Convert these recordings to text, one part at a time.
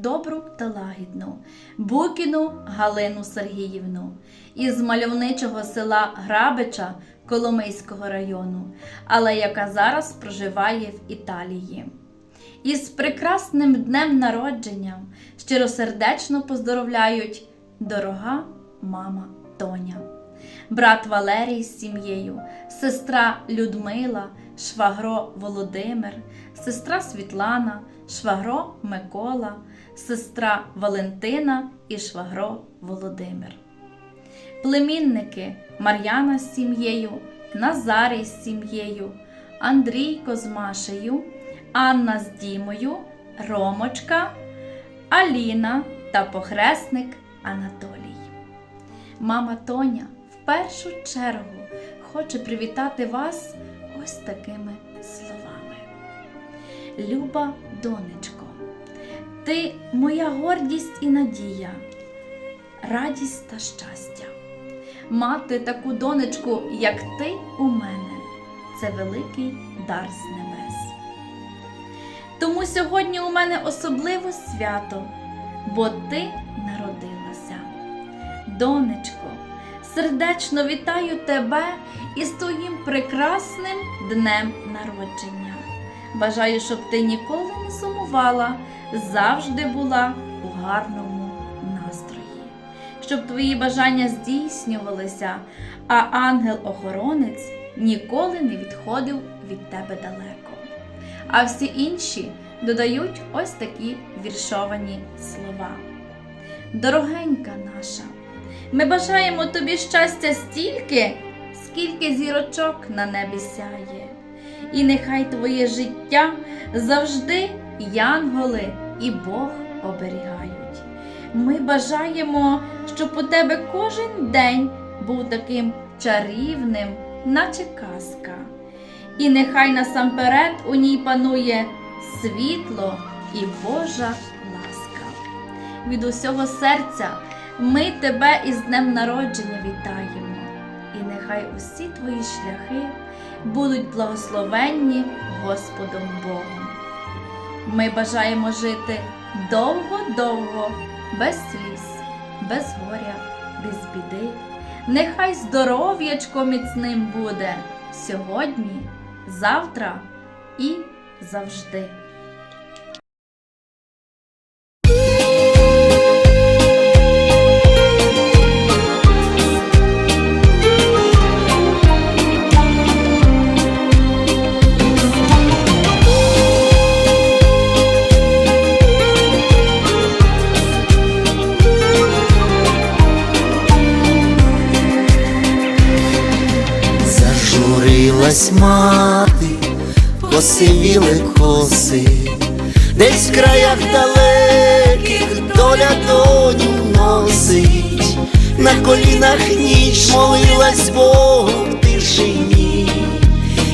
добру та лагідну, Букіну Галину Сергіївну із мальовничого села Грабича Коломийського району, але яка зараз проживає в Італії. Із прекрасним днем народження щиросердечно поздоровляють дорога мама Тоня, брат Валерій з сім'єю, сестра Людмила, швагро Володимир, сестра Світлана, швагро Микола, сестра Валентина і швагро Володимир. Племінники Мар'яна з сім'єю, Назарій з сім'єю, Андрійко з Машею, Анна з Дімою, Ромочка, Аліна та похресник Анатолій. Мама Тоня в першу чергу хоче привітати вас ось такими словами. Люба донечко, ти моя гордість і надія, радість та щастя. Мати таку донечку, як ти у мене, це великий дар з небес. Тому сьогодні у мене особливе свято, бо ти народилася. Донечко, сердечно вітаю тебе із твоїм прекрасним днем народження. Бажаю, щоб ти ніколи не сумувала, завжди була у гарному настрої, щоб твої бажання здійснювалися, а ангел-охоронець ніколи не відходив від тебе далеко. А всі інші додають ось такі віршовані слова. Дорогенька наша, ми бажаємо тобі щастя стільки, скільки зірочок на небі сяє, і нехай твоє життя завжди янголи і Бог оберігають. Ми бажаємо, щоб у тебе кожен день був таким чарівним, наче казка. І нехай насамперед у ній панує світло і Божа ласка. Від усього серця ми тебе із днем народження вітаємо, і нехай усі твої шляхи будуть благословенні Господом Богом. Ми бажаємо жити довго-довго, без сліз, без горя, без біди. Нехай здоров'ячко міцним буде сьогодні, завтра і завжди. Посивіли коси, десь в краях далеких доля доню носить, на колінах ніч молилась Богу в тишині,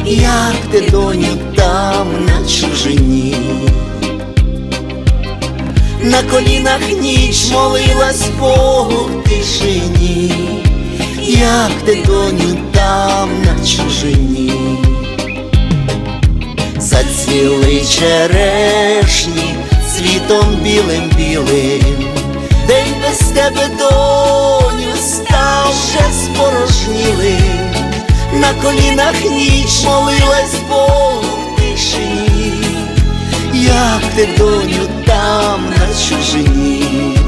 як ти доню там на чужині. На колінах ніч молилась Богу в тишині, як ти доню там на чужині, зацвіли черешні світом білим білим, день без тебе доню став вже спорожнілим, на колінах ніч молилась Богу в тишині, як ти доню там на чужині.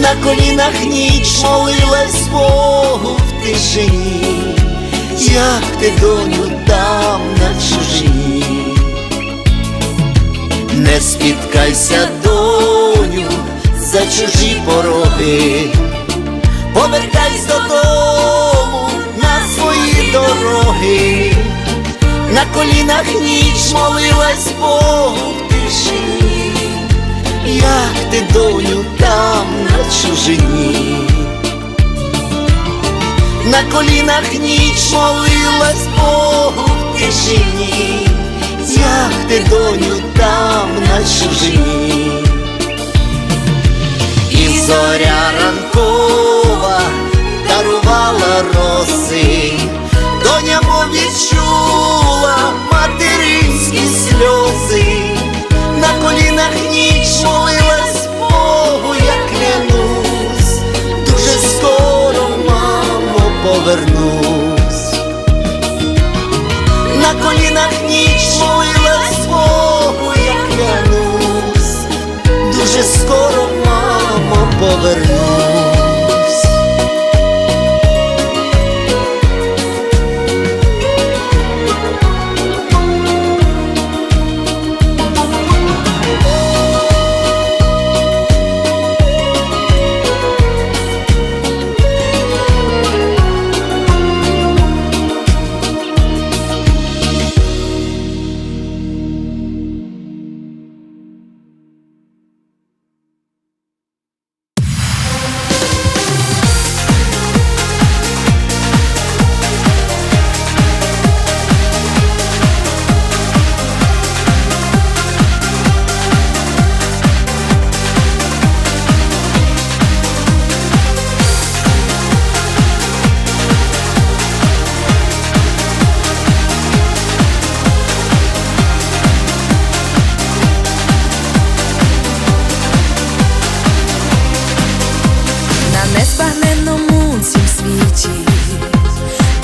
На колінах ніч молилась Богу в тишині, як ти доню там на чужині. Не спіткайся, доню, за чужі пороги, повертайся додому на свої дороги, на колінах ніч молилась Богу в тишині як ти доню там на чужині, на колінах ніч молилась Богу в тишині, як ти доню там на чужині, і зоря ранкова дарувала роси, доня мов відчула материнські сльози alır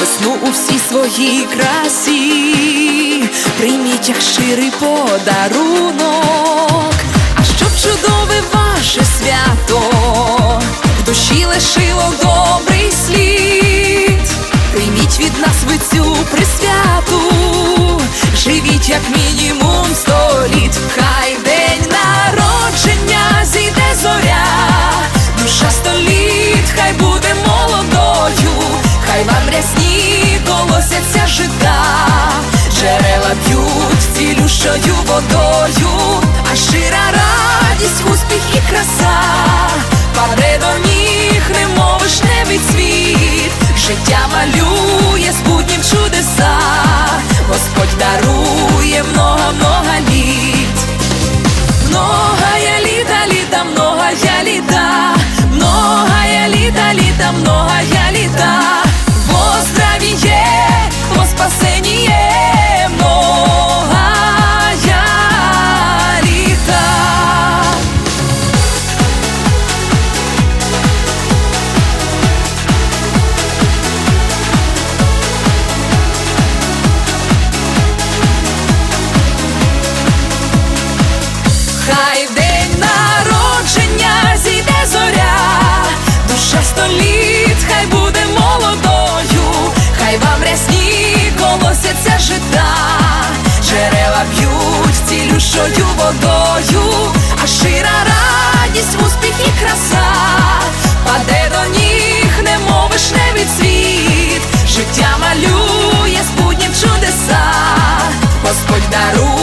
весну у всій своїй красі, прийміть як щирий подарунок, а щоб чудове ваше свято, в душі лишило добрий слід, п'ють цілющою водою, а щира радість, успіх і краса, паде до ніг, немов вишневий цвіт, життя малює з буднім чудеса, Господь дарує много-много літ. Многая літа, літа, многая літа, многая літа, літа, многая літа, носяться жита, джерела б'ють цілющою водою, а шира радість, успіх і краса, паде до ніг, немов вишневий цвіт, життя малює, збуднів чудеса, Господь дарує.